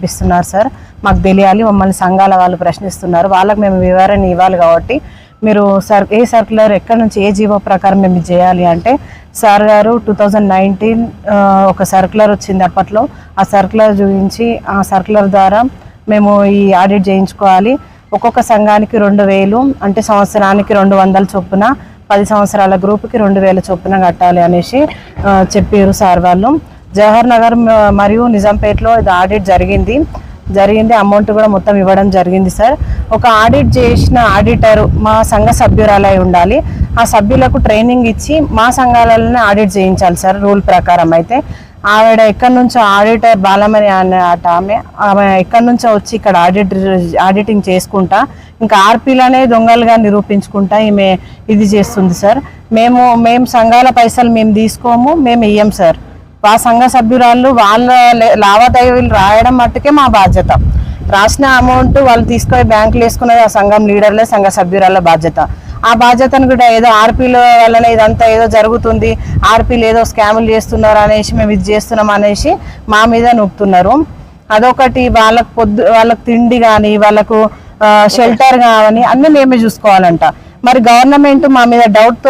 చూపిస్తున్నారు సార్. మాకు తెలియాలి మమ్మల్ని సంఘాల వాళ్ళు ప్రశ్నిస్తున్నారు. వాళ్ళకి మేము వివరణ ఇవ్వాలి కాబట్టి మీరు సర్ ఏ సర్కులర్ ఎక్కడి నుంచి ఏ జీవో ప్రకారం మేము చేయాలి అంటే సార్ గారు టూ థౌజండ్ నైన్టీన్ ఒక సర్కులర్ వచ్చింది అప్పట్లో. ఆ సర్కులర్ చూపించి ఆ సర్కులర్ ద్వారా మేము ఈ ఆడిట్ చేయించుకోవాలి. ఒక్కొక్క సంఘానికి రెండు వేలు అంటే సంవత్సరానికి రెండు వందల చొప్పున పది సంవత్సరాల గ్రూప్కి రెండు వేల చొప్పున కట్టాలి అనేసి చెప్పారు సార్ వాళ్ళు. జవహర్ నగర్ మరియు నిజాంపేటలో ఇది ఆడిట్ జరిగింది. జరిగింది అమౌంట్ కూడా మొత్తం ఇవ్వడం జరిగింది సార్. ఒక ఆడిట్ చేసిన ఆడిటర్ మా సంఘ సభ్యురాలై ఉండాలి. ఆ సభ్యులకు ట్రైనింగ్ ఇచ్చి మా సంఘాలలోనే ఆడిట్ చేయించాలి సార్ రూల్ ప్రకారం అయితే. ఆవిడ ఎక్కడి నుంచో ఆడిటర్ బాలమణి అనే అట ఆమె ఆమె ఎక్కడి నుంచో వచ్చి ఇక్కడ ఆడిట్ ఆడిటింగ్ చేసుకుంటా ఇంకా ఆర్పీలనే దొంగలుగా నిరూపించుకుంటా ఈమె ఇది చేస్తుంది సార్. మేము మేము సంఘాల పైసలు మేము తీసుకోము మేము ఇయ్యం సార్. ఆ సంఘ సభ్యురాళ్ళు వాళ్ళ లావాదేవీలు రాయడం మట్టుకే మా బాధ్యత. రాసిన అమౌంట్ వాళ్ళు తీసుకొని బ్యాంకులు వేసుకున్నది ఆ సంఘం లీడర్లే సంఘ సభ్యురాళ్ళ బాధ్యత. ఆ బాధ్యతను కూడా ఏదో ఆర్పీల వల్లనే ఇదంతా ఏదో జరుగుతుంది ఆర్పీలు ఏదో స్కాములు చేస్తున్నారు అనేసి మేము ఇది చేస్తున్నాం అనేసి మా మీద నొప్పుతున్నారు అదొకటి వాళ్ళకు పొద్దు వాళ్ళకు తిండి కానీ వాళ్ళకు షెల్టర్ కానీ అన్నీ మేమే చూసుకోవాలంట. మరి గవర్నమెంట్ మా మీద డౌట్తో